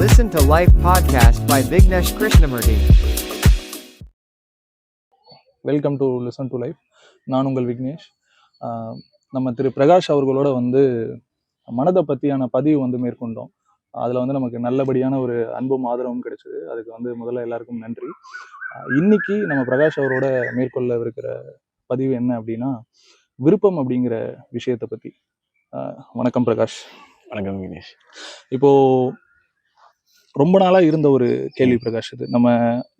Listen to Life podcast by Vignesh Krishnamurti. Welcome to listen to life நான் உங்கள் விக்னேஷ். நம்ம திரு பிரகாஷ் அவர்களோட வந்து மனதை பற்றியான பதிவு வந்து மேற்கொண்டோம். அதில் வந்து நமக்கு நல்லபடியான ஒரு அன்பும் ஆதரவும் கிடைச்சது. அதுக்கு வந்து முதல்ல எல்லாருக்கும் நன்றி. இன்னைக்கு நம்ம பிரகாஷ் அவரோட மேற்கொள்ளவிருக்கிற பதிவு என்ன அப்படின்னா விருப்பம் அப்படிங்கிற விஷயத்தை பற்றி வணக்கம் பிரகாஷ். வணக்கம் விக்னேஷ். இப்போ ரொம்ப நாளா இருந்த ஒரு கேள்வி பிரகாஷ் இது. நம்ம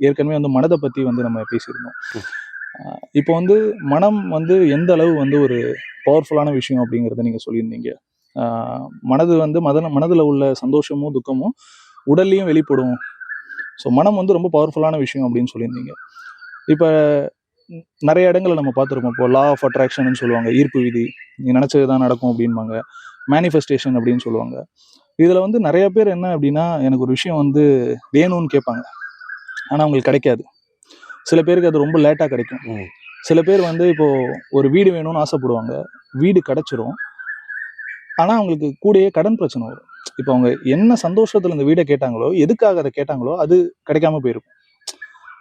ஏற்கனவே வந்து மனதை பத்தி வந்து நம்ம பேசியிருந்தோம். இப்போ வந்து மனம் வந்து எந்த அளவு வந்து ஒரு பவர்ஃபுல்லான விஷயம் அப்படிங்கிறத நீங்க சொல்லியிருந்தீங்க. மனது வந்து மத மனதுல உள்ள சந்தோஷமும் துக்கமும் உடல்லையும் வெளிப்படும். ஸோ மனம் வந்து ரொம்ப பவர்ஃபுல்லான விஷயம் அப்படின்னு சொல்லியிருந்தீங்க. இப்போ நிறைய இடங்களை நம்ம பார்த்துருக்கோம் இப்போ லா ஆஃப் அட்ராக்ஷன் சொல்லுவாங்க. ஈர்ப்பு விதி. நீ நினைச்சது தான் நடக்கும் அப்படின்பாங்க மேனிஃபெஸ்டேஷன் அப்படின்னு சொல்லுவாங்க. இதுல வந்து நிறைய பேர் என்ன அப்படின்னா எனக்கு ஒரு விஷயம் வந்து வேணும்னு கேட்பாங்க. ஆனா அவங்களுக்கு கிடைக்காது. சில பேருக்கு அது ரொம்ப லேட்டா கிடைக்கும். சில பேர் வந்து இப்போ ஒரு வீடு வேணும்னு ஆசைப்படுவாங்க. வீடு கிடைச்சிரும். ஆனா அவங்களுக்கு கூடயே கடன் பிரச்சனை வரும். இப்போ அவங்க என்ன சந்தோஷத்துல இந்த வீடை கேட்டாங்களோ எதுக்காக அதை கேட்டாங்களோ அது கிடைக்காம போயிருக்கும்.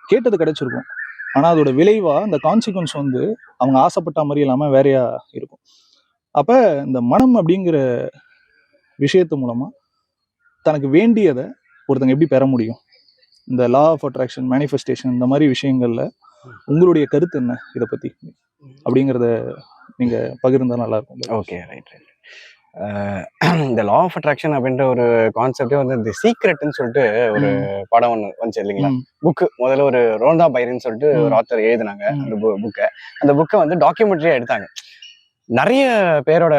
கேட்டது கிடைச்சிருக்கும். ஆனா அதோட விளைவா அந்த கான்சிக்வன்ஸ் வந்து அவங்க ஆசைப்பட்ட மாதிரி இல்லாம வேறையா இருக்கும். அப்ப இந்த மனம் அப்படிங்கிற விஷயத்து மூலமா தனக்கு வேண்டியதை ஒருத்தங்க எப்படி பெற முடியும்? இந்த லா ஆஃப் அட்ராக்ஷன் மேனிஃபெஸ்டேஷன் இந்த மாதிரி விஷயங்கள்ல உங்களுடைய கருத்து என்ன இதை பத்தி? அப்படிங்கிறத நீங்க பகிர்ந்தா நல்லா இருக்கும். ஓகே ரைட் ரைட் இந்த லா ஆஃப் அட்ராக்ஷன் அப்படின்ற ஒரு கான்செப்டே வந்து இந்த சீக்ரெட்னு சொல்லிட்டு ஒரு படம் ஒன்று வந்துச்சு இல்லைங்களா? புக்கு முதல்ல ஒரு ரோந்தா பைரன் சொல்லிட்டு ஒரு. ஆத்தர் எழுதினாங்க. அந்த புக்கை அந்த புக்கை வந்து டாக்குமெண்ட்ரியா எடுத்தாங்க. நிறைய பேரோட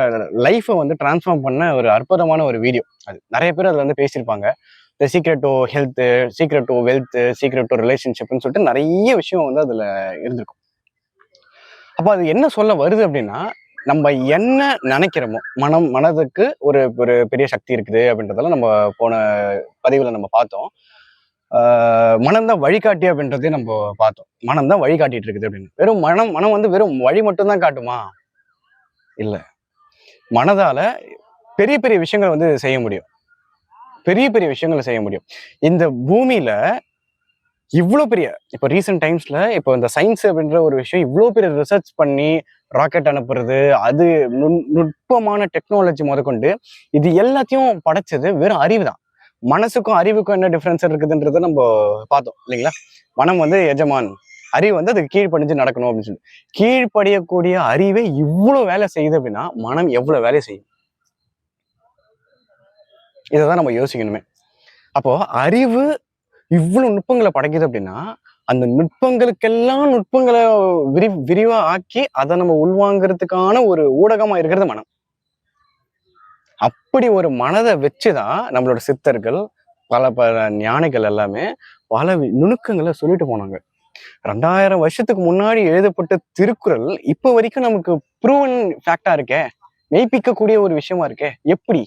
லைஃப்பை வந்து டிரான்ஸ்ஃபார்ம் பண்ண ஒரு அற்புதமான ஒரு வீடியோ அது நிறைய பேர் அதில் வந்து பேசியிருப்பாங்க. இந்த secret to health secret to wealth secret to ரிலேஷன்ஷிப்னு சொல்லிட்டு நிறைய விஷயம் வந்து அதில் இருந்திருக்கும். அப்போ அது என்ன சொல்ல வருது அப்படின்னா நம்ம என்ன நினைக்கிறோமோ மனம் மனதுக்கு ஒரு ஒரு பெரிய சக்தி இருக்குது அப்படின்றதெல்லாம் நம்ம போன பதிவில் நம்ம பார்த்தோம். மனம்தான் மனம் தான் வழிகாட்டி அப்படின்றதே நம்ம பார்த்தோம். மனம் தான் வழிகாட்டிட்டு இருக்குது அப்படின்னு. வெறும் மனம் மனம் வந்து வெறும் வழி மட்டும்தான் காட்டுமா? இல்லை. மனதால் பெரிய பெரிய விஷயங்கள் வந்து செய்ய முடியும். பெரிய பெரிய விஷயங்களை செய்ய முடியும். இந்த பூமியில இவ்வளோ பெரிய இப்போ ரீசெண்ட் டைம்ஸில் இப்போ இந்த சயின்ஸ் அப்படின்ற ஒரு விஷயம் இவ்வளோ பெரிய ரிசர்ச் பண்ணி ராக்கெட் அனுப்புறது அது நுண் நுட்பமான டெக்னாலஜி முதற்கொண்டு இது எல்லாத்தையும் படைச்சது வெறும் அறிவு தான். மனசுக்கும் அறிவுக்கும் என்ன டிஃப்ரென்ஸ் இருக்குதுன்றதை நம்ம பார்த்தோம் இல்லைங்களா? மனம் வந்து எஜமான். அறிவு வந்து அதுக்கு கீழ்ப்படிஞ்சு நடக்கணும் அப்படின்னு சொல்லி. கீழ்ப்படியக்கூடிய அறிவே இவ்வளோ வேலை செய்யுது அப்படின்னா மனம் எவ்வளோ வேலை செய்யும்? இதை தான் நம்ம யோசிக்கணுமே. அப்போ அறிவு இவ்வளவு நுட்பங்களை படைக்குது அப்படின்னா அந்த நுட்பங்களுக்கெல்லாம் நுட்பங்களை விரி விரிவா ஆக்கி அதை நம்ம உள்வாங்கிறதுக்கான ஒரு ஊடகமா இருக்கிறது மனம். அப்படி ஒரு மனதை வச்சுதான் நம்மளோட சித்தர்கள் பல பல ஞானிகள் எல்லாமே பல நுணுக்கங்களை சொல்லிட்டு போனாங்க. ரெண்டாயிரம் வருஷத்துக்கு முன்னாடி எழுதப்பட்ட திருக்குறள் இப்போ வரைக்கும் நமக்கு ப்ரூவன் ஃபேக்டா இருக்கே. மெய்ப்பிக்கக்கூடிய ஒரு விஷயமா இருக்கே. எப்படி?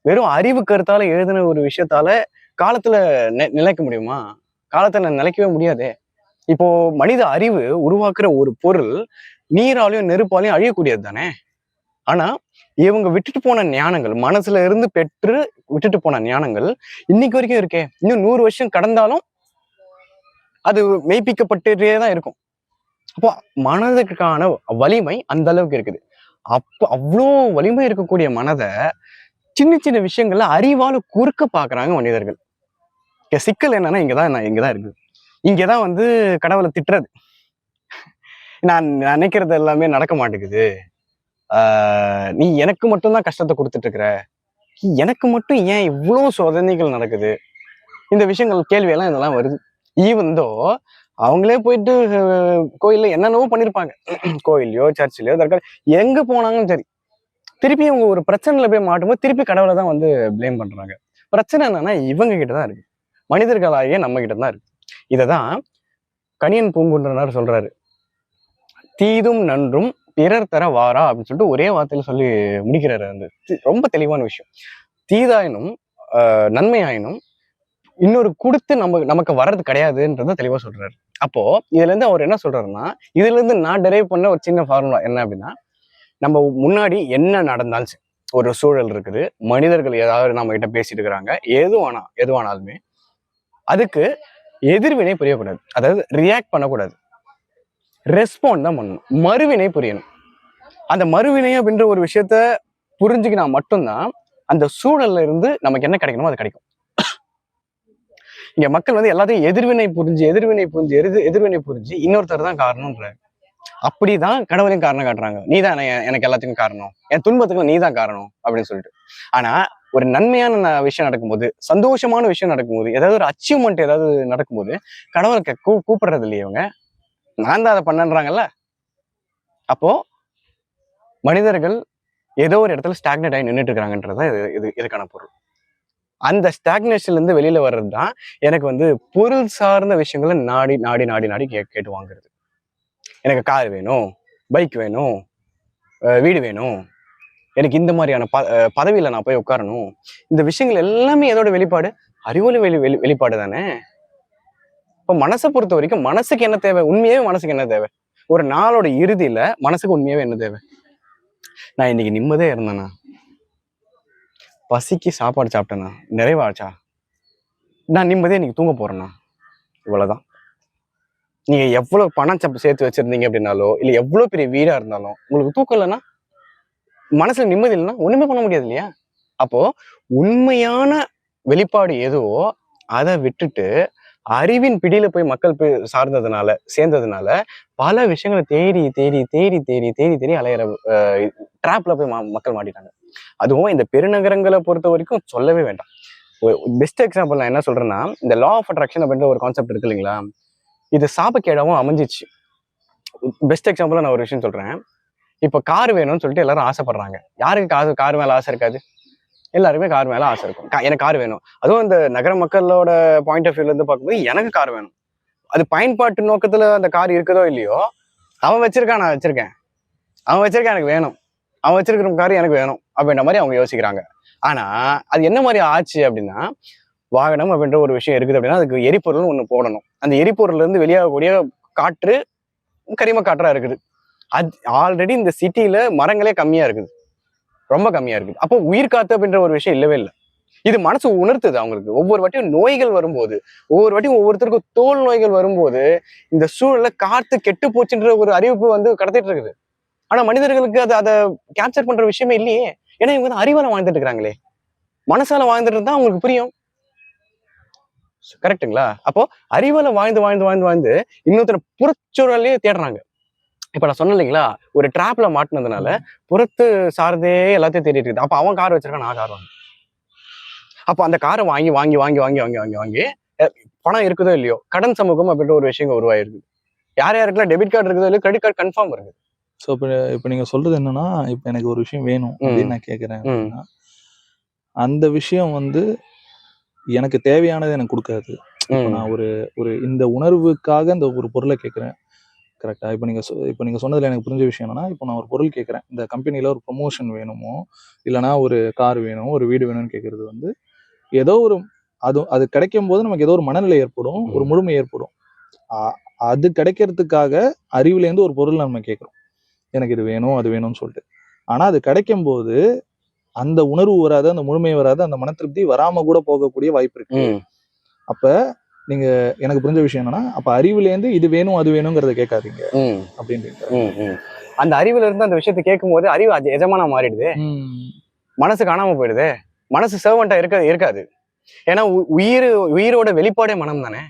வெறும் அறிவு கருத்தால எழுதின ஒரு விஷயத்தால காலத்துல நிலைக்க முடியுமா? காலத்துல நிலைக்கவே முடியாதே. இப்போ மனித அறிவு உருவாக்குற ஒரு பொருள் நீராலையும் நெருப்பாலையும் அழியக்கூடியது தானே? ஆனா இவங்க விட்டுட்டு போன ஞானங்கள் மனசுல இருந்து பெற்று விட்டுட்டு போன ஞானங்கள் இன்னைக்கு வரைக்கும் இருக்கே. இன்னும் நூறு வருஷம் கடந்தாலும் அது மெய்ப்பிக்கப்பட்டே தான் இருக்கும். அப்போ மனதுக்கான வலிமை அந்த அளவுக்கு இருக்குது. அப்போ அவ்வளோ வலிமை இருக்கக்கூடிய மனதை சின்ன சின்ன விஷயங்கள்ல அறிவால குறுக்க பாக்குறாங்க மனிதர்கள். இங்க சிக்கல் என்னன்னா இங்கதான் நான் இங்கதான் இருக்குது. இங்கதான் வந்து கடவுளை திட்டுறது. நான் நினைக்கிறது எல்லாமே நடக்க மாட்டேங்குது. ஆஹ் நீ எனக்கு மட்டும்தான் கஷ்டத்தை கொடுத்துட்டு இருக்கிற எனக்கு மட்டும் ஏன் இவ்வளோ சோதனைகள் நடக்குது? இந்த விஷயங்கள் கேள்வியெல்லாம் இதெல்லாம் வருது. ஈவந்தோ அவங்களே போயிட்டு கோயில்ல என்னென்னவோ பண்ணிருப்பாங்க. கோயிலையோ சர்ச்சிலையோ தர்க்க எங்க போனாங்களும் சரி திருப்பி இவங்க ஒரு பிரச்சனையில போய் மாட்டும்போது திருப்பி கடவுளை தான் வந்து ப்ளேம் பண்றாங்க. பிரச்சனை என்னன்னா இவங்க கிட்ட தான் இருக்கு. மனிதர்களாகிய நம்ம கிட்ட தான் இருக்கு. இதை தான் கணியன் பூங்குன்றனார் சொல்றாரு. தீதும் நன்றும் பிறர் தர வாரா அப்படின்னு சொல்லிட்டு ஒரே வார்த்தையில சொல்லி முடிக்கிறாரு வந்து. ரொம்ப தெளிவான விஷயம். தீதாயினும் நன்மையாயினும் இன்னொரு கொடுத்து நம்ம நமக்கு வர்றது கிடையாதுன்றத தெளிவா சொல்றாரு. அப்போ இதுல இருந்து அவர் என்ன சொல்றாருன்னா இதுல இருந்து நான் டெரைவ் பண்ண ஒரு சின்ன ஃபார்முலா என்ன அப்படின்னா நம்ம முன்னாடி என்ன நடந்தாலும் சரி ஒரு சூழல் இருக்குது மனிதர்கள் ஏதாவது நம்ம கிட்ட பேசிட்டு இருக்கிறாங்க எதுவானா எதுவானாலுமே அதுக்கு எதிர்வினை புரியக்கூடாது. அதாவது ரியாக்ட் பண்ணக்கூடாது. ரெஸ்பாண்ட் தான் பண்ணணும். மறுவினை புரியணும். அந்த மறுவினை அப்படின்ற ஒரு விஷயத்த புரிஞ்சுக்கினா மட்டும்தான் அந்த சூழல்ல இருந்து நமக்கு என்ன கிடைக்கணுமோ அது கிடைக்கும். இங்க மக்கள் வந்து எல்லாத்தையும் எதிர்வினை புரிஞ்சு எதிர்வினை புரிஞ்சு எதிர் எதிர்வினை புரிஞ்சு இன்னொருத்தர் தான் காரணம்ன்றாங்க அப்படிதான் கடவுளையும் காரணம் காட்டுறாங்க. நீ தான் எனக்கு எல்லாத்துக்கும் காரணம். என் துன்பத்துக்கும் நீ தான் காரணம் அப்படின்னு சொல்லிட்டு. ஆனா ஒரு நன்மையான விஷயம் நடக்கும்போது சந்தோஷமான விஷயம் நடக்கும்போது ஏதாவது ஒரு அச்சீவ்மெண்ட் ஏதாவது நடக்கும்போது கடவுளுக்கு கூ கூப்பிடுறது இல்லையா இவங்க. நான் தான் அதை பண்ணன்றாங்கல்ல. அப்போ மனிதர்கள் ஏதோ ஒரு இடத்துல ஸ்டாக்னட் ஆகி நின்றுட்டு இருக்காங்கன்றது இது இது இதுக்கான பொருள். அந்த ஸ்டாக்னேஷன்லேருந்து வெளியில் வெளியில வர்றது தான் எனக்கு வந்து பொருள் சார்ந்த விஷயங்களை நாடி நாடி நாடி நாடி கே கேட்டு வாங்குறது. எனக்கு கார் வேணும் பைக் வேணும் வீடு வேணும். எனக்கு இந்த மாதிரியான ப பதவியில் பதவியில நான் போய் உட்காரணும். இந்த விஷயங்கள் எல்லாமே எதோட வெளிப்பாடு? அறிவொலி வெளி வெளி வெளிப்பாடு தானே? இப்போ மனசை பொறுத்த வரைக்கும் மனசுக்கு என்ன தேவை? உண்மையாகவே மனசுக்கு என்ன தேவை? ஒரு நாளோட இறுதியில மனசுக்கு உண்மையாகவே என்ன தேவை? நான் இன்னைக்கு நிம்மதியாக இருந்தேனா? பசிக்கு சாப்பாடு சாப்பிட்டேண்ணா நிறைவாச்சா? நான் நிம்மதியாக இன்றைக்கி தூங்க போகிறேண்ணா இவ்வளோதான் நீங்கள் எவ்வளோ பணம் சப்பு சேர்த்து வச்சிருந்தீங்க அப்படின்னாலோ இல்லை எவ்வளோ பெரிய வீடாக இருந்தாலும் உங்களுக்கு தூக்கம் இல்லைன்னா மனசில் நிம்மதி இல்லைன்னா ஒன்றுமே பண்ண முடியாது இல்லையா? அப்போது உண்மையான வெளிப்பாடு எதுவோ அதை விட்டுட்டு அறிவின் பிடியில போய் மக்கள் போய் சார்ந்ததுனால சேர்ந்ததுனால பல விஷயங்களை தேடி தேடி தேடி தேடி தேடி தேடி அலையிற ட்ராப்ல போய் மக்கள் மாட்டிட்டாங்க. அதுவும் இந்த பெருநகரங்களை பொறுத்த வரைக்கும் சொல்லவே வேண்டாம். பெஸ்ட் எக்ஸாம்பிள் நான் என்ன சொல்றேன்னா இந்த லா ஆஃப் அட்ராக்ஷன் அப்படின்ற ஒரு கான்செப்ட் இருக்கு இல்லைங்களா? இது சாபக்கேடாவும் அமைஞ்சிச்சு. பெஸ்ட் எக்ஸாம்பிளா நான் ஒரு விஷயம் சொல்றேன். இப்போ கார் வேணும்னு சொல்லிட்டு எல்லாரும் ஆசைப்படுறாங்க. யாருக்கு காசு கார் மேல ஆசை இருக்காது? எல்லாருமே கார் மேல ஆசை இருக்கும். எனக்கு கார் வேணும். அதுவும் இந்த நகர மக்களோட பாயிண்ட் ஆஃப் வியூலேருந்து பார்க்கும்போது எனக்கு கார் வேணும். அது பயன்பாட்டு நோக்கத்துல அந்த கார் இருக்குதோ இல்லையோ அவன் வச்சிருக்கான் நான் வச்சிருக்கேன். அவன் வச்சிருக்கான் எனக்கு வேணும். அவன் வச்சிருக்கிற கார் எனக்கு வேணும். அப்படின்ற மாதிரி அவங்க யோசிக்கிறாங்க. ஆனா அது என்ன மாதிரி ஆச்சு அப்படின்னா வாகனம் அப்படின்ற ஒரு விஷயம் இருக்குது அப்படின்னா அதுக்கு எரிபொருள்னு ஒன்று போடணும். அந்த எரிபொருள்ல இருந்து வெளியாகக்கூடிய காற்று கரிம காற்றா இருக்குது. அது ஆல்ரெடி இந்த சிட்டியில மரங்களே கம்மியா இருக்குது. ரொம்ப கம்மியா இருக்குது. அப்போ உயிர் காத்து அப்படின்ற ஒரு விஷயம் இல்லவே இல்லை. இது மனசு உணர்த்துது அவங்களுக்கு. ஒவ்வொரு வாட்டியும் நோய்கள் வரும்போது ஒவ்வொரு வாட்டியும் ஒவ்வொருத்தருக்கும் தோல் நோய்கள் வரும்போது இந்த சூழல்ல காத்து கெட்டு போச்சுன்ற ஒரு அறிவிப்பு வந்து கடத்திட்டு இருக்குது. ஆனா மனிதர்களுக்கு அது அதை கேப்சர் பண்ற விஷயமே இல்லையே. ஏன்னா இவங்க வந்து அறிவால வாழ்ந்துட்டு இருக்காங்களே. மனசால வாழ்ந்துட்டு இருந்தா அவங்களுக்கு புரியும். கரெக்டுங்களா அப்போ அறிவால வாழ்ந்து வாழ்ந்து வாழ்ந்து வாழ்ந்து இன்னொருத்தர் புறச்சூழலே தேடுறாங்க. இப்ப நான் சொன்னேன் இல்லைங்களா? ஒரு ட்ராப்ல மாட்டினதுனால புறத்து சார்ந்தே எல்லாத்தையும் தேடிட்டு இருக்குது. அப்ப அவன் கார் வச்சிருக்கான் நான் கார் வாங்க அப்ப அந்த காரை வாங்கி வாங்கி வாங்கி வாங்கி வாங்கி வாங்கி வாங்கி பணம் இருக்குதோ இல்லையோ கடன் சமூகம் அப்படின்ற ஒரு விஷயம் உருவாயிருக்கு யார் யாருக்கெல்லாம் டெபிட் கார்டு இருக்குதோ இல்லையோ கிரெடிட் கார்டு கன்ஃபார்ம் இருக்குது ஸோ இப்போ இப்போ நீங்க சொல்றது என்னன்னா இப்போ எனக்கு ஒரு விஷயம் வேணும் அப்படின்னு நான் கேட்குறேன். அப்படின்னா அந்த விஷயம் வந்து எனக்கு தேவையானதை எனக்கு கொடுக்காது. நான் ஒரு ஒரு இந்த உணர்வுக்காக இந்த ஒரு பொருளை கேட்குறேன் கரெக்டா இப்போ நீங்க சொ- இப்போ நீங்க சொன்னதுல எனக்கு புரிஞ்ச விஷயம் என்னன்னா இப்போ நான் ஒரு பொருள் கேட்குறேன் இந்த கம்பெனில ஒரு ப்ரொமோஷன் வேணுமோ இல்லைனா ஒரு கார் வேணும் ஒரு வீடு வேணும்னு கேட்கறது வந்து ஏதோ ஒரு அது அது கிடைக்கும் போது நமக்கு ஏதோ ஒரு மனநிலை ஏற்படும் ஒரு. முழுமை ஏற்படும். அது கிடைக்கிறதுக்காக அறிவுலேருந்து ஒரு பொருள் நம்ம கேட்குறோம் எனக்கு இது வேணும் அது வேணும்னு சொல்லிட்டு. ஆனா அது கிடைக்கும் போது அந்த உணர்வு வராது அந்த முழுமை வராது அந்த மன திருப்தி வராம கூட போகக்கூடிய வாய்ப்பு இருக்கு. அப்ப நீங்க எனக்கு புரிஞ்ச விஷயம் என்னன்னா அப்ப அறிவுலேருந்து இது வேணும் அது வேணுங்கிறத கேட்காதீங்க அப்படின்ட்டு. அந்த அறிவுல இருந்து அந்த விஷயத்தை கேட்கும் போது அறிவு அது எஜமானா மாறிடுது. மனசு காணாம போயிடுது. மனசு சர்வெண்டா இருக்க இருக்காது. ஏன்னா உயிர் உயிரோட வெளிப்பாடே மனம் தானே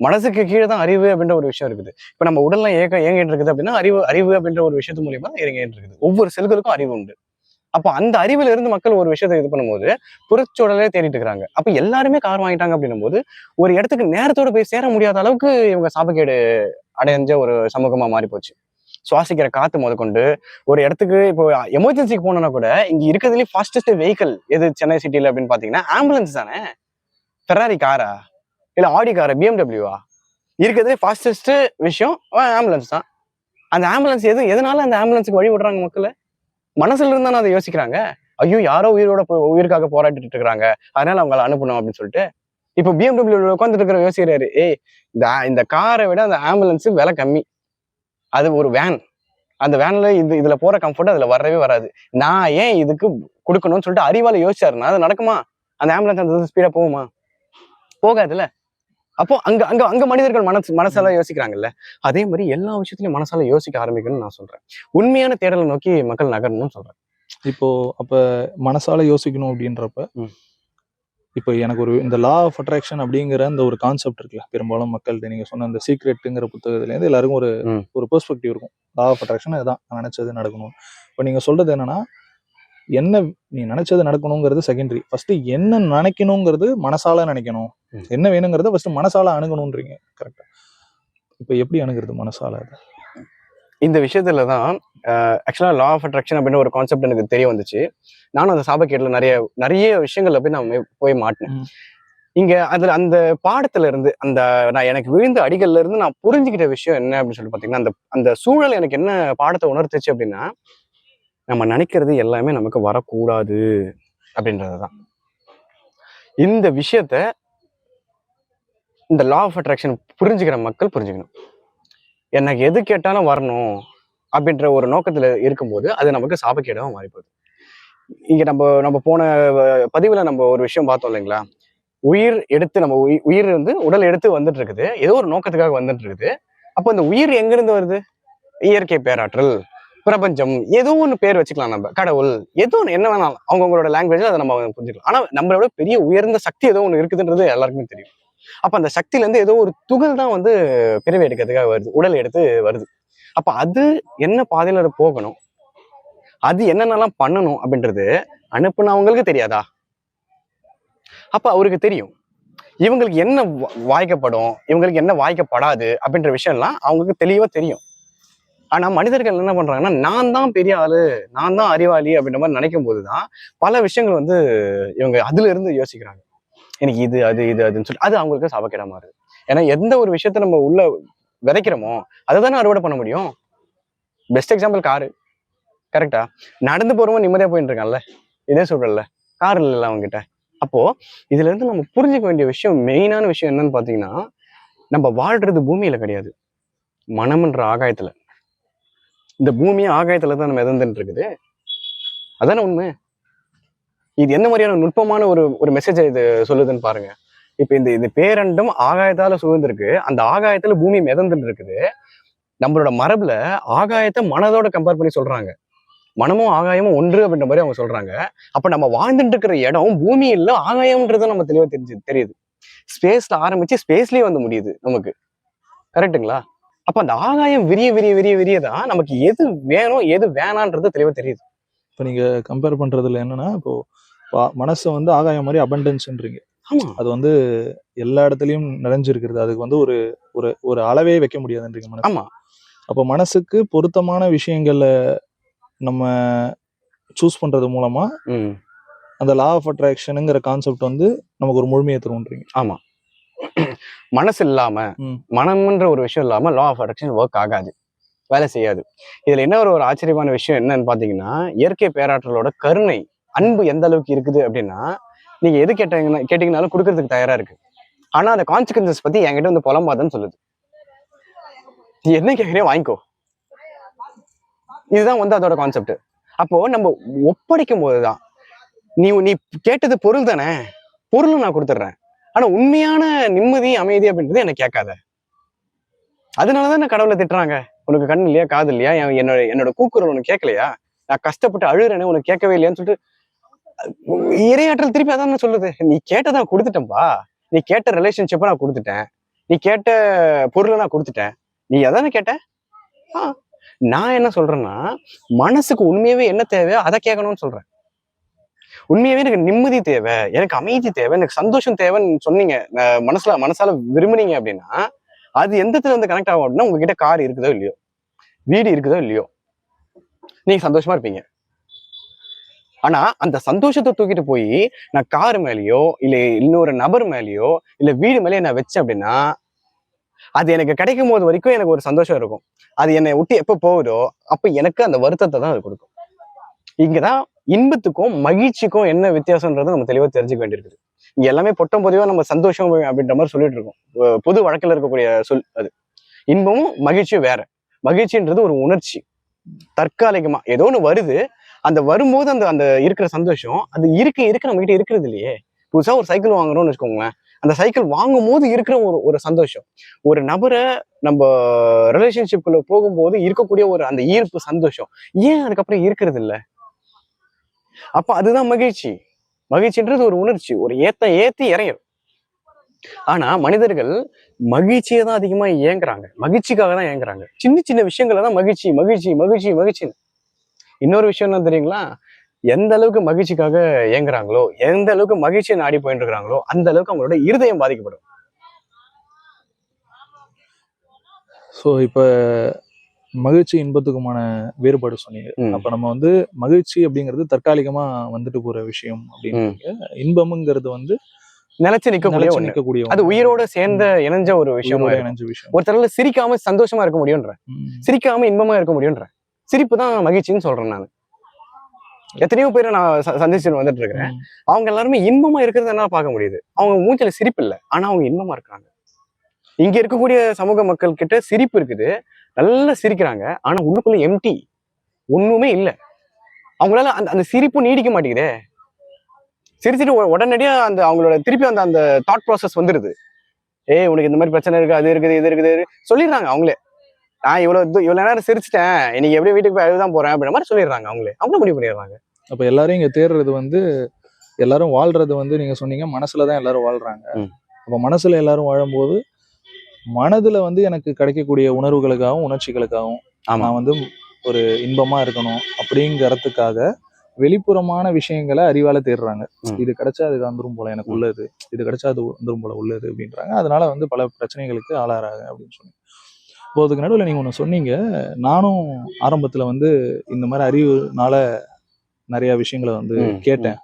மனசுக்கு கீழே தான் அறிவு அப்படின்ற ஒரு விஷயம் இருக்குது. இப்போ நம்ம உடல்ல ஏக இயங்கிட்டு இருக்குது அப்படின்னா அறிவு அறிவு அப்படின்ற ஒரு விஷயத்து மூலியமா இறங்கிட்டு இருக்குது. ஒவ்வொரு செல்களுக்கும் அறிவு உண்டு. அப்போ அந்த அறிவுல இருந்து மக்கள் ஒரு விஷயத்தை இது பண்ணும்போது புறச்சூழலே தேடிட்டு இருக்காங்க அப்ப எல்லாருமே கார் வாங்கிட்டாங்க அப்படின்னும் போது ஒரு இடத்துக்கு நேரத்தோட போய் சேர முடியாத அளவுக்கு இவங்க சாபக்கேடு அடைஞ்ச ஒரு சமூகமா மாறி போச்சு சுவாசிக்கிற காத்து முதற்கொண்டு ஒரு இடத்துக்கு இப்போ எமர்ஜென்சிக்கு போனோம்னா கூட இங்க இருக்கிறதுலேயே ஃபாஸ்டஸ்ட் வெஹிக்கிள் எது சென்னை சிட்டியில அப்படின்னு பாத்தீங்கன்னா ஆம்புலன்ஸ் தானே? ஃபெராரி காரா இல்ல ஆடி காரா பிஎம்டபிள்யூவா இருக்கிறதுலே ஃபாஸ்டஸ்ட் விஷயம் ஆம்புலன்ஸ் தான். அந்த ஆம்புலன்ஸ் எது எதனால அந்த ஆம்புலன்ஸுக்கு வழி விடுறாங்க மக்களை? மனசுல இருந்தானே அதை யோசிக்கிறாங்க. ஐயோ யாரோ உயிரோட போ- உயிருக்காக போராடிட்டு இருக்கிறாங்க. அதனால அவங்கள அனுப்பணும் அப்படின்னு சொல்லிட்டு இப்போ பிஎம்டபிள்யூ உட்காந்துட்டு இருக்கிற யோசிக்கிறாரு ஏய் இந்த இந்த காரை விட அந்த ஆம்புலன்ஸ் விலை கம்மி. அது ஒரு வேன் அந்த வேன்ல இது இதுல போற கம்ஃபர்ட் அதுல வரவே வராது. நான் ஏன் இதுக்கு கொடுக்கணும்னு சொல்லிட்டு அறிவால யோசிச்சாருன்னா அது நடக்குமா? அந்த ஆம்புலன்ஸ் அந்த ஸ்பீடா போகுமா? போகாதுல்ல. அப்போ அங்க அங்க அங்க மனிதர்கள் மனசு மனசால யோசிக்கிறாங்கல்ல? அதே மாதிரி எல்லா விஷயத்திலயும் மனசால யோசிக்க ஆரம்பிக்கணும்னு நான் சொல்றேன். உண்மையான தேடலை நோக்கி மக்கள் நகரணும்னு சொல்றேன். இப்போ அப்ப மனசால யோசிக்கணும் அப்படின்றப்ப. இப்போ எனக்கு ஒரு இந்த லா ஆஃப் அட்ராக்ஷன் அப்படிங்கிற அந்த ஒரு கான்செப்ட் இருக்குல்ல பெரும்பாலும் மக்கள்கிட்ட நீங்க சொன்ன அந்த சீக்ரெட்டுங்கிற புத்தகத்துல இருந்து எல்லாருக்கும் ஒரு. ஒரு பெர்ஸ்பெக்டிவ் இருக்கும். லா ஆஃப் அட்ராக்ஷன் அதுதான் நான் நினைச்சது நடக்கணும். இப்போ நீங்க சொல்றது என்னன்னா என்ன நீ நினைச்சது நடக்கணுங்கிறது செகண்டரி ஃபர்ஸ்ட் என்ன நினைக்கணுங்கிறது மனசால நினைக்கணும். என்ன வேணுங்கிறத ஃபர்ஸ்ட் மனசால அணுகணும்ன்றீங்க கரெக்டா இப்போ எப்படி அணுகிறது மனசால அது? இந்த விஷயத்துல தான் ஆக்சுவலா லா ஆஃப் அட்ராக்ஷன் அப்படின்னு ஒரு கான்செப்ட் எனக்கு தெரிய வந்துச்சு. நானும் அந்த சாபக்கேட்டில் நிறைய நிறைய விஷயங்கள்ல போய் நான் போய் மாட்டினேன். இங்க அதுல அந்த பாடத்துல இருந்து அந்த நான் எனக்கு விழுந்த அடிகள்ல இருந்து நான் புரிஞ்சுக்கிட்ட விஷயம் என்ன அப்படின்னு சொல்லி பாத்தீங்கன்னா அந்த அந்த சூழல் எனக்கு என்ன பாடத்தை உணர்த்துச்சு அப்படின்னா நம்ம நினைக்கிறது எல்லாமே நமக்கு வரக்கூடாது அப்படின்றதுதான். இந்த விஷயத்த இந்த லா ஆஃப் அட்ராக்ஷன் புரிஞ்சுக்கிற மக்கள் புரிஞ்சுக்கணும். எனக்கு எது கேட்டாலும் வரணும் அப்படின்ற ஒரு நோக்கத்துல இருக்கும்போது அது நமக்கு சாபக்கேடாக மாறி போகுது இங்க நம்ம நம்ம போன பதிவில் பதிவுல நம்ம ஒரு விஷயம் பார்த்தோம் இல்லைங்களா? உயிர் எடுத்து நம்ம உயி- உயிர் வந்து உடல் எடுத்து வந்துட்டு இருக்குது ஏதோ ஒரு நோக்கத்துக்காக வந்துட்டு இருக்குது அப்போ இந்த உயிர் எங்கிருந்து வருது? இயற்கை பேராற்றல். பிரபஞ்சம் ஏதோ ஒன்று பேர் வச்சுக்கலாம் நம்ம. கடவுள் ஏதோ ஒன்று என்ன வேணாலும். அவங்கவுங்களோட லாங்குவேஜ்ல அதை நம்ம புரிஞ்சுக்கலாம். ஆனா நம்மளோட பெரிய உயர்ந்த சக்தி ஏதோ ஒன்று இருக்குதுன்றது எல்லாருக்குமே தெரியும். அப்ப அந்த சக்தியில இருந்து ஏதோ ஒரு துகள் தான் வந்து பிறவி எடுக்கிறதுக்காக வருது. உடல் எடுத்து வருது. அப்ப அது என்ன பாதையில அது போகணும்? அது என்னென்னலாம் பண்ணணும் அப்படின்றது அனுப்புனவங்களுக்கு தெரியாதா? அப்ப அவருக்கு தெரியும். இவங்களுக்கு என்ன வாய்க்கப்படும்? இவங்களுக்கு என்ன வாய்க்கப்படாது? அப்படின்ற விஷயம்லாம் அவங்களுக்கு தெளிவா தெரியும். ஆனா மனிதர்கள் என்ன பண்றாங்கன்னா நான் தான் பெரிய ஆளு நான் தான் அறிவாளி அப்படின்ற மாதிரி நினைக்கும் போது தான் பல விஷயங்கள் வந்து இவங்க அதுலேருந்து யோசிக்கிறாங்க. எனக்கு இது அது இது அதுன்னு சொல்லி அது அவங்களுக்கு சபக்கிடமா மாறுது. ஏன்னா எந்த ஒரு விஷயத்த நம்ம உள்ள விதைக்கிறோமோ அதை தானே அறுவடை பண்ண முடியும். பெஸ்ட் எக்ஸாம்பிள் காரு கரெக்டா நடந்து போறவங்க நிம்மதியா போயிட்டு இருக்கான்ல. இதே சொல்றல கார் இல்லைல்ல அவங்ககிட்ட அப்போ இதுல இருந்து நம்ம புரிஞ்சுக்க வேண்டிய விஷயம் மெயினான விஷயம் என்னன்னு பாத்தீங்கன்னா நம்ம வாழ்றது பூமியில கிடையாது. மனம்ன்ற ஆகாயத்துல. இந்த பூமியே ஆகாயத்துல தான் நம்ம எதந்துட்டு இருக்குது அதானே உண்மை? இது என்ன மாதிரியான நுட்பமான ஒரு ஒரு மெசேஜ் இது சொல்லுதுன்னு பாருங்க. இப்ப இந்த இது பேரண்டும் ஆகாயத்தால சூழ்ந்திருக்கு. அந்த ஆகாயத்துல பூமி மிதந்துட்டு இருக்குது நம்மளோட மரபுல ஆகாயத்தை மனதோட கம்பேர் பண்ணி சொல்றாங்க. மனமும் ஆகாயமும் ஒன்று அப்படின்ற மாதிரி அவங்க சொல்றாங்க. அப்ப நம்ம வாழ்ந்துட்டு இருக்கிற இடம் பூமி இல்ல ஆகாயம்ன்றது நம்ம தெளிவா தெரிஞ்சு தெரியுது. ஸ்பேஸ்ல ஆரம்பிச்சு ஸ்பேஸ்லயே வந்து முடியுது நமக்கு. கரெக்ட்டுங்களா அப்ப அந்த ஆகாயம் விரிய விரிய விரிய விரிய தான் நமக்கு எது வேணும் எது வேணான்றது தெளிவா தெரியுது. இப்போ நீங்க கம்பேர் பண்றதுல என்னன்னா இப்போ மனசு வந்து ஆகாயம் மாதிரி அபண்டன்ஸ்ன்றீங்க அது வந்து எல்லா இடத்துலயும் நிறைஞ்சிருக்கிறது. அதுக்கு வந்து ஒரு ஒரு ஒரு அளவே வைக்க முடியாதுன்றீங்க மனசு. ஆமா. அப்போ மனசுக்கு பொருத்தமான விஷயங்களை நம்ம சூஸ் பண்றது மூலமா அந்த லா ஆஃப் அட்ராக்ஷனுங்கிற கான்செப்ட் வந்து நமக்கு ஒரு முழுமையை தரும்ன்றீங்க. ஆமா. மனசு இல்லாம. மனம்ன்ற ஒரு விஷயம் இல்லாம லா ஆஃப் அட்ராக்ஷன் ஒர்க் ஆகாது. வேலை செய்யாது. இதுல என்ன ஒரு ஒரு ஆச்சரியமான விஷயம் என்னன்னு பாத்தீங்கன்னா இயற்கை பேராற்றலோட கருணை அன்பு எந்த அளவுக்கு இருக்குது அப்படின்னா நீங்க எது கேட்டீங்கன்னா கேட்டீங்கனாலும் கொடுக்கறதுக்கு தயாரா இருக்கு. ஆனா அந்த கான்சிக்வன்சஸ் பத்தி என்கிட்ட வந்து புலம்பாதன்னு சொல்லுது. நீ என்ன கேட்கறியோ வாங்கிக்கோ. இதுதான் வந்து அதோட கான்செப்ட் அப்போ நம்ம ஒப்படைக்கும் போதுதான் நீ நீ கேட்டது பொருள் தானே. பொருளும் நான் கொடுத்துட்றேன். ஆனா உண்மையான நிம்மதி அமைதி அப்படின்றது எனக்கு கேட்காத. அதனாலதான் நான் கடவுளை திட்டுறாங்க. உனக்கு கண் இல்லையா காது இல்லையா? என் என்னோட என்னோட கூக்குரல் உனக்கு கேட்கலையா? நான் கஷ்டப்பட்டு அழுகிறேனே உனக்கு கேட்கவே இல்லையான்னு சொல்லிட்டு இரையாற்றல் திருப்பி அதான் சொல்லுது. நீ கேட்டதை நான் கொடுத்துட்டேன்பா. நீ கேட்ட ரிலேஷன்ஷிப்பை நான் கொடுத்துட்டேன். நீ கேட்ட பொருளை நான் கொடுத்துட்டேன். நீ அதானே கேட்ட? நான் என்ன சொல்றேன்னா மனசுக்கு உண்மையாவே என்ன தேவையோ அதை கேட்கணும்னு சொல்றேன். உண்மையாவே எனக்கு நிம்மதி தேவை எனக்கு அமைதி தேவை எனக்கு சந்தோஷம் தேவைன்னு சொன்னீங்க மனசுல மனசால விரும்புனீங்க அப்படின்னா அது எந்த இடத்துல வந்து கனெக்ட் ஆகும் அப்படின்னா உங்ககிட்ட கார் இருக்குதோ இல்லையோ வீடு இருக்குதோ இல்லையோ நீங்க சந்தோஷமா இருப்பீங்க. ஆனா அந்த சந்தோஷத்தை தூக்கிட்டு போய் நான் கார் மேலேயோ இல்லை இன்னொரு நபர் மேலேயோ இல்லை வீடு மேலேயோ நான் வச்சேன் அப்படின்னா அது எனக்கு கிடைக்கும் போது வரைக்கும் எனக்கு ஒரு சந்தோஷம் இருக்கும். அது என்னை விட்டு எப்போ போகுதோ அப்போ எனக்கு அந்த வருத்தத்தை தான் அது கொடுக்கும். இங்கதான் இன்பத்துக்கும் மகிழ்ச்சிக்கும் என்ன வித்தியாசம்ன்றதை நம்ம தெளிவா தெரிஞ்சுக்க வேண்டியிருக்குது. இங்க எல்லாமே பொட்டம் பொதுவா நம்ம சந்தோஷம் அப்படின்ற மாதிரி சொல்லிட்டு இருக்கோம். பொது வழக்கில் இருக்கக்கூடிய சொல் அது. இன்பமும் மகிழ்ச்சியும் வேற. மகிழ்ச்சின்றது ஒரு உணர்ச்சி. தற்காலிகமா ஏதோ ஒன்று வருது. அந்த வரும்போது அந்த அந்த இருக்கிற சந்தோஷம் அது இருக்க இருக்க நம்ம கிட்ட இருக்கிறது இல்லையே. புதுசா ஒரு சைக்கிள் வாங்குறோம்னு வச்சுக்கோங்களேன். அந்த சைக்கிள் வாங்கும் போது இருக்கிற ஒரு ஒரு சந்தோஷம். ஒரு நபரை நம்ம ரிலேஷன்ஷிப்குள்ள போகும்போது இருக்கக்கூடிய ஒரு அந்த ஈர்ப்பு சந்தோஷம். ஏன் அதுக்கப்புறம் இருக்கிறது இல்ல? அப்ப அதுதான் மகிழ்ச்சி. மகிழ்ச்சின்றது ஒரு உணர்ச்சி ஒரு ஏத்த ஏத்தி இறையும் ஆனா மனிதர்கள் மகிழ்ச்சியை தான் அதிகமா ஏங்குறாங்க மகிழ்ச்சிக்காக தான் ஏங்குறாங்க சின்ன சின்ன விஷயங்கள தான் மகிழ்ச்சி மகிழ்ச்சி மகிழ்ச்சி மகிழ்ச்சி இன்னொரு விஷயம் என்ன தெரியுங்களா? எந்த அளவுக்கு மகிழ்ச்சிக்காக ஏங்குறாங்களோ எந்த அளவுக்கு மகிழ்ச்சியை நாடி போயிட்டு இருக்கிறாங்களோ அந்த அளவுக்கு அவங்களோட இருதயம் பாதிக்கப்படும். ஸோ இப்போ மகிழ்ச்சி இன்பத்துக்குமான வேறுபாடு சொன்னீங்க. அப்ப நம்ம வந்து மகிழ்ச்சி அப்படிங்கிறது தற்காலிகமா வந்துட்டு போற விஷயம் அப்படின்றீங்க இன்பம்ங்கிறது வந்து நிலைச்சு நிக்கக்கூடிய நிற்கக்கூடிய அது. உயிரோட சேர்ந்த இணைஞ்ச ஒரு விஷயமா இணைஞ்ச விஷயம். ஒருத்தரால சிரிக்காம சந்தோஷமா இருக்க முடியும்ன்ற. சிரிக்காம இன்பமா இருக்க முடியும்ன்ற. சிரிப்பு தான் மகிழ்ச்சின்னு சொல்றேன் நான். எத்தனையோ பேரை நான் ச- சந்திச்சுட்டு வந்துட்டு இருக்கிறேன். அவங்க எல்லாருமே இன்பமா இருக்கிறத என்னால பார்க்க முடியுது. அவங்க மூஞ்சில சிரிப்பு இல்லை. ஆனா அவங்க இன்பமா இருக்காங்க. இங்க இருக்கக்கூடிய சமூக மக்கள் கிட்ட சிரிப்பு இருக்குது. நல்லா சிரிக்கிறாங்க. ஆனா உள்ளுக்குள்ள எம்டி ஒண்ணுமே இல்லை. அவங்களால அந்த அந்த சிரிப்பு நீடிக்க மாட்டேங்குதே. சிரிச்சிட்டு உட- உடனடியா அந்த அவங்களோட திருப்பி அந்த அந்த தாட் ப்ராசஸ் வந்துருது. ஏய் உனக்கு இந்த மாதிரி பிரச்சனை இருக்கு அது இருக்குது இது இருக்குது சொல்லிடுறாங்க அவங்களே. நான் இவ்வளவு தூ- இவ்வளவு நேரம் சிரிச்சிட்டேன். இன்னைக்கு எப்படியும் வீட்டுக்கு போய் அழுதான் போறேன் அப்படின்ற மாதிரி சொல்லிடுறாங்க அவங்களே. அவங்களே முடிவு பண்ணிடுறாங்க. அப்ப எல்லாரும் இங்க தேடுறது வந்து எல்லாரும் வாழ்றது வந்து நீங்க சொன்னீங்க மனசுல தான் எல்லாரும் வாழ்றாங்க. அப்ப மனசுல எல்லாரும் வாழும்போது மனதுல வந்து எனக்கு கிடைக்கக்கூடிய உணர்வுகளுக்காகவும் உணர்ச்சிகளுக்காகவும் நான் வந்து ஒரு இன்பமா இருக்கணும் அப்படிங்கறதுக்காக வெளிப்புறமான விஷயங்களை அறிவால தேடுறாங்க. இது கிடைச்சா அது வந்துரும் போல எனக்கு உள்ளது. இது கிடைச்சா அது வந்துரும் போல உள்ளது அப்படின்றாங்க. அதனால வந்து பல பிரச்சனைகளுக்கு ஆளாறாங்க அப்படின்னு சொன்னீங்க இப்போ அதுக்கு நடுவில் நீங்க ஒன்று சொன்னீங்க. நானும் ஆரம்பத்துல வந்து இந்த மாதிரி அறிவுனால நிறைய விஷயங்களை வந்து கேட்டேன்.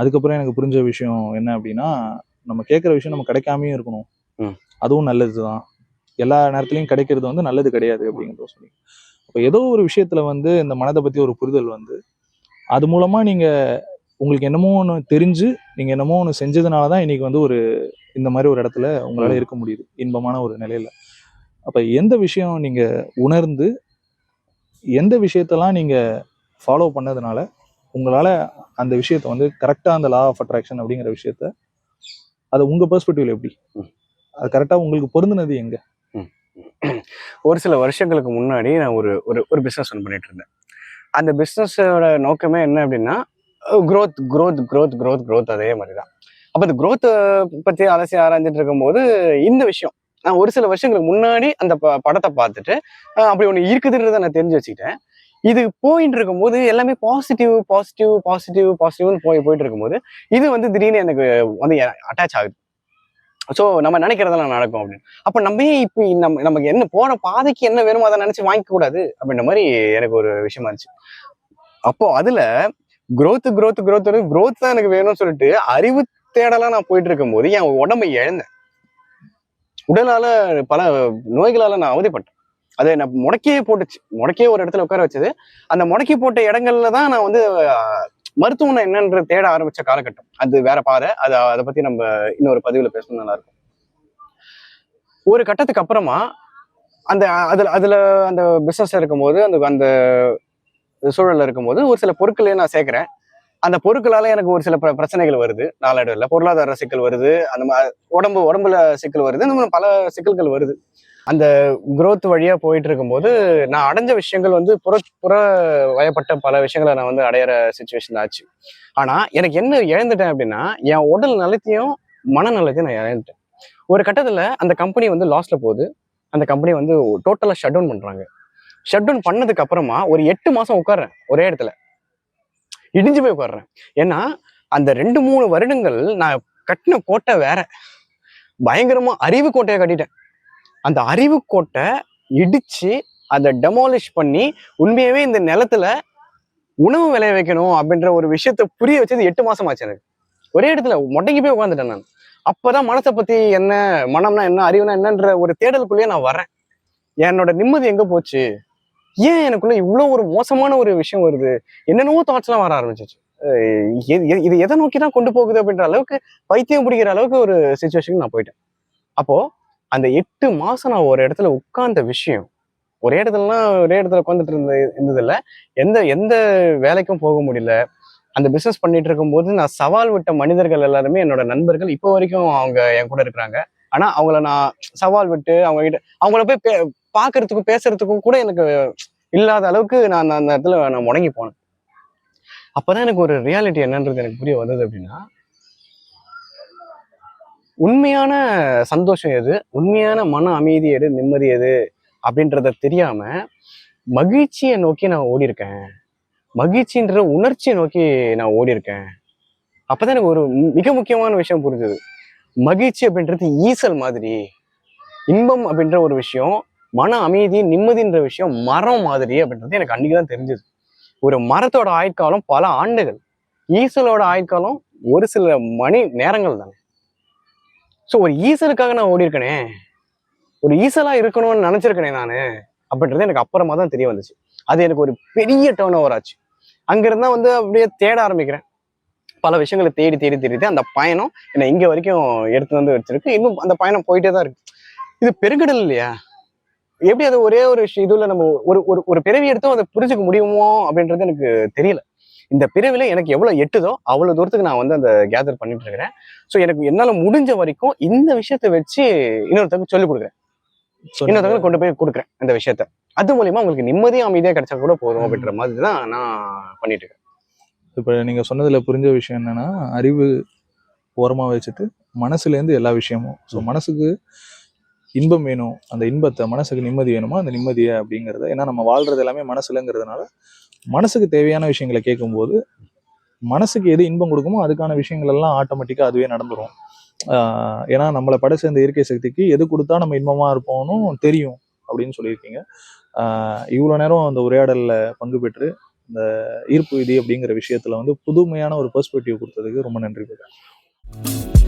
அதுக்கப்புறம் எனக்கு புரிஞ்ச விஷயம் என்ன அப்படின்னா நம்ம கேட்குற விஷயம் நம்ம கிடைக்காமையும் இருக்கணும். அதுவும் நல்லது தான் எல்லா நேரத்துலையும் கிடைக்கிறது வந்து நல்லது கிடையாது அப்படிங்கிறத சொல்லி அப்போ ஏதோ ஒரு விஷயத்துல வந்து இந்த மனதை பத்தி ஒரு புரிதல் வந்து அது மூலமா நீங்க உங்களுக்கு என்னமோ ஒன்று தெரிஞ்சு நீங்க என்னமோ ஒன்று செஞ்சதுனால தான் இன்னைக்கு வந்து ஒரு இந்த மாதிரி ஒரு இடத்துல உங்களால் இருக்க முடியுது இன்பமான ஒரு நிலையில. அப்போ எந்த விஷயம் நீங்க உணர்ந்து எந்த விஷயத்தெல்லாம் நீங்க ஃபாலோ பண்ணதுனால உங்களால அந்த விஷயத்த வந்து கரெக்டாக அந்த லா ஆஃப் அட்ராக்ஷன் அப்படிங்கிற விஷயத்த அது உங்க பெர்ஸ்பெக்டிவ்ல எப்படி? அது கரெக்டாக உங்களுக்கு பொருந்தினது எங்க? ஒரு சில வருஷங்களுக்கு முன்னாடி நான் ஒரு ஒரு ஒரு பிஸ்னஸ் ஒன்று பண்ணிட்டு இருந்தேன். அந்த பிஸ்னஸோட நோக்கமே என்ன அப்படின்னா growth growth growth growth growth அதே மாதிரி தான் அப்போ அந்த க்ரோத்தை பற்றி அலசி ஆராய்ஞ்சிட்டு இருக்கும்போது இந்த விஷயம் நான் ஒரு சில வருஷங்களுக்கு முன்னாடி அந்த ப- படத்தை பார்த்துட்டு அப்படி ஒன்று இருக்குதுன்றதை நான் தெரிஞ்சு வச்சுக்கிட்டேன். இது போயிட்டு இருக்கும்போது எல்லாமே பாசிட்டிவ் பாசிட்டிவ் பாசிட்டிவ் பாசிட்டிவ்னு போய் போயிட்டு இருக்கும்போது இது வந்து திடீர்னு எனக்கு வந்து அட்டாச் ஆகுது. ஸோ நம்ம நினைக்கிறதெல்லாம் நடக்கும் அப்படின்னு. அப்போ நம்ம இப்போ நம்ம நமக்கு என்ன போன பாதைக்கு என்ன வேணுமோ அதை நினைச்சு வாங்கிக்க கூடாது அப்படின்ற மாதிரி எனக்கு ஒரு விஷயமா இருந்துச்சு. அப்போ அதுல growth குரோத் குரோத் க்ரோத் தான் எனக்கு வேணும்னு சொல்லிட்டு அறிவு தேடலாம் நான் போயிட்டு இருக்கும்போது என் உடம்பை இழந்தேன். உடலால பல நோய்களால நான் அவதிப்பட்டேன். அதை நான் முடக்கியே போட்டுச்சு. முடக்கியே ஒரு இடத்துல உட்கார வச்சது. அந்த முடக்கி போட்ட இடங்கள்ல தான் நான் வந்து மருத்துவம்னா என்னன்ற தேட ஆரம்பிச்ச காலகட்டம். அது வேற பாரு அதை அதை பத்தி நம்ம இன்னொரு பதிவுல பேசணும் நல்லா இருக்கும். ஒரு கட்டத்துக்கு அப்புறமா அந்த அதுல அதுல அந்த பிசினஸ் இருக்கும்போது அந்த அந்த சூழல்ல இருக்கும்போது ஒரு சில பொருட்களையும் நான் சேர்க்கிறேன். அந்த பொருட்களால எனக்கு ஒரு சில பிரச்சனைகள் வருது. நாளடைவில் பொருளாதார சிக்கல் வருது. அந்த மா- உடம்பு உடம்புல சிக்கல் வருது. இந்த மாதிரி பல சிக்கல்கள் வருது. அந்த குரோத் வழியா போயிட்டு இருக்கும்போது நான் அடைஞ்ச விஷயங்கள் வந்து புற புற வயப்பட்ட பல விஷயங்களை நான் வந்து அடையிற சுச்சுவேஷன் ஆச்சு. ஆனா எனக்கு என்ன இழந்துட்டேன் அப்படின்னா என் உடல் நலத்தையும் மனநலத்தையும் நான் இழந்துட்டேன். ஒரு கட்டத்துல அந்த கம்பெனி வந்து லாஸ்ல போகுது. அந்த கம்பெனி வந்து டோட்டலா ஷட் டவுன் பண்றாங்க. ஷட் டவுன் பண்ணதுக்கு அப்புறமா ஒரு எட்டு மாசம் உட்கார்றேன். ஒரே இடத்துல. இடிஞ்சு போய் உட்காடுறேன் ஏன்னா அந்த ரெண்டு மூணு வருடங்கள் நான் கட்டின கோட்டை வேற. பயங்கரமா அறிவு கோட்டையை கட்டிட்டேன். அந்த அறிவு கோட்டை இடிச்சு அதை டெமாலிஷ் பண்ணி உண்மையாவே இந்த நிலத்துல உணவு விளைய வைக்கணும் அப்படின்ற ஒரு விஷயத்த புரிய வச்சது எட்டு மாசம் ஆச்சு எனக்கு. ஒரே இடத்துல மொட்டைக்கு போய் உட்காந்துட்டேன் நான். அப்பதான் மனசை பத்தி என்ன மனம்னா என்ன அறிவுனா என்னன்ற ஒரு தேடலுக்குள்ளேயே நான் வரேன். என்னோட நிம்மதி எங்க போச்சு? ஏன் எனக்குள்ள இவ்வளோ ஒரு மோசமான ஒரு விஷயம் வருது? என்னென்னவோ தாட்ஸ்லாம் வர ஆரம்பிச்சிச்சு. இது- எதை நோக்கி தான் கொண்டு போகுது அப்படின்ற அளவுக்கு பைத்தியம் பிடிக்கிற அளவுக்கு ஒரு சுச்சுவேஷனுக்கு நான் போயிட்டேன். அப்போ அந்த எட்டு மாசம் நான் ஒரு இடத்துல உட்கார்ந்த விஷயம் ஒரே இடத்துலலாம் ஒரே இடத்துல உட்காந்துட்டு இருந்த இருந்ததில்ல. எந்த எந்த வேலைக்கும் போக முடியல. அந்த பிசினஸ் பண்ணிட்டு இருக்கும்போது நான் சவால் விட்ட மனிதர்கள் எல்லாருமே என்னோட நண்பர்கள் இப்போ வரைக்கும் அவங்க என் கூட இருக்கிறாங்க. ஆனா அவங்கள நான் சவால் விட்டு அவங்க கிட்ட அவங்கள போய் பார்க்கறதுக்கும் பேசுறதுக்கும் கூட எனக்கு இல்லாத அளவுக்கு நான் அந்த இடத்துல நான் முடங்கி போனேன். அப்பதான் எனக்கு ஒரு ரியாலிட்டி என்னன்றது எனக்கு புரிய வந்தது அப்படின்னா உண்மையான சந்தோஷம் எது? உண்மையான மன அமைதி எது? நிம்மதி எது? அப்படின்றத தெரியாம மகிழ்ச்சியை நோக்கி நான் ஓடி இருக்கேன் மகிழ்ச்சின்ற உணர்ச்சியை நோக்கி நான் ஓடி இருக்கேன் அப்பதான் எனக்கு ஒரு மிக முக்கியமான விஷயம் புரிஞ்சது. மகிழ்ச்சி அப்படின்றது ஈசல் மாதிரி இன்பம் அப்படின்ற ஒரு விஷயம் மன அமைதி நிம்மதின்ற விஷயம் மரம் மாதிரி அப்படின்றது எனக்கு அன்னைக்கு தான் தெரிஞ்சது. ஒரு மரத்தோட ஆயுட்காலம் பல ஆண்டுகள். ஈசலோட ஆயுட்காலம் ஒரு சில மணி நேரங்கள் தானே. ஸோ ஒரு ஈசலுக்காக நான் ஓடி இருக்கனே. ஒரு ஈசலா இருக்கணும்னு நினைச்சிருக்கனே நானு அப்படின்றது எனக்கு அப்புறமா தான் தெரிய வந்துச்சு. அது எனக்கு ஒரு பெரிய டேர்ன் ஓவர் ஆச்சு. அங்கிருந்தா வந்து அப்படியே தேட ஆரம்பிக்கிறேன். பல விஷயங்களை தேடி தேடி தேடி அந்த பயணம் என்னை இங்க வரைக்கும் எடுத்து வந்து வச்சிருக்கு. இன்னும் அந்த பயணம் போயிட்டே தான் இருக்கு. இது பெருங்கடல் இல்லையா? எப்படி அது ஒரே ஒரு இதுல நம்ம ஒரு ஒரு ஒரு பிறவி எடுத்தும் அதை புரிஞ்சுக்க முடியுமோ அப்படின்றது எனக்கு தெரியல. இந்த பிறவில எனக்கு எவ்வளவு எட்டுதோ அவ்வளவு தூரத்துக்கு நான் வந்து அந்த கேதர் பண்ணிட்டு இருக்கிறேன். ஸோ எனக்கு என்னால முடிஞ்ச வரைக்கும் இந்த விஷயத்தை வச்சு இன்னொருத்தருக்கு சொல்லிக் கொடுக்குறேன். இன்னொருத்தவங்களுக்கு கொண்டு போய் கொடுக்குறேன் அந்த விஷயத்த. அது மூலியமா உங்களுக்கு நிம்மதியும் அமைதியா கிடைச்சா கூட போதும் அப்படின்ற மாதிரி தான் நான் பண்ணிட்டு இருக்கேன். இப்போ நீங்க சொன்னதுல புரிஞ்ச விஷயம் என்னன்னா அறிவு ஓரமா வச்சுட்டு மனசுல இருந்து எல்லா விஷயமும். ஸோ மனசுக்கு இன்பம் வேணும் அந்த இன்பத்தை மனசுக்கு நிம்மதி வேணுமா அந்த நிம்மதியை அப்படிங்கிறத ஏன்னா நம்ம வாழ்றது எல்லாமே மனசுலங்கிறதுனால மனசுக்கு தேவையான விஷயங்களை கேட்கும்போது மனசுக்கு எது இன்பம் கொடுக்குமோ அதுக்கான விஷயங்கள் எல்லாம் ஆட்டோமேட்டிக்காக அதுவே நடந்துடும் ஏன்னா நம்மளை படைச்ச இந்த இயற்கை சக்திக்கு எது கொடுத்தா நம்ம இன்பமாக இருப்போம்னு தெரியும் அப்படின்னு சொல்லியிருக்கீங்க. இவ்வளோ நேரம் அந்த உரையாடலில் பங்கு பெற்று இந்த ஈர்ப்பு விதி அப்படிங்கிற விஷயத்தில் வந்து புதுமையான ஒரு பெர்ஸ்பெக்டிவ் கொடுத்ததுக்கு ரொம்ப நன்றி பிரகாஷ்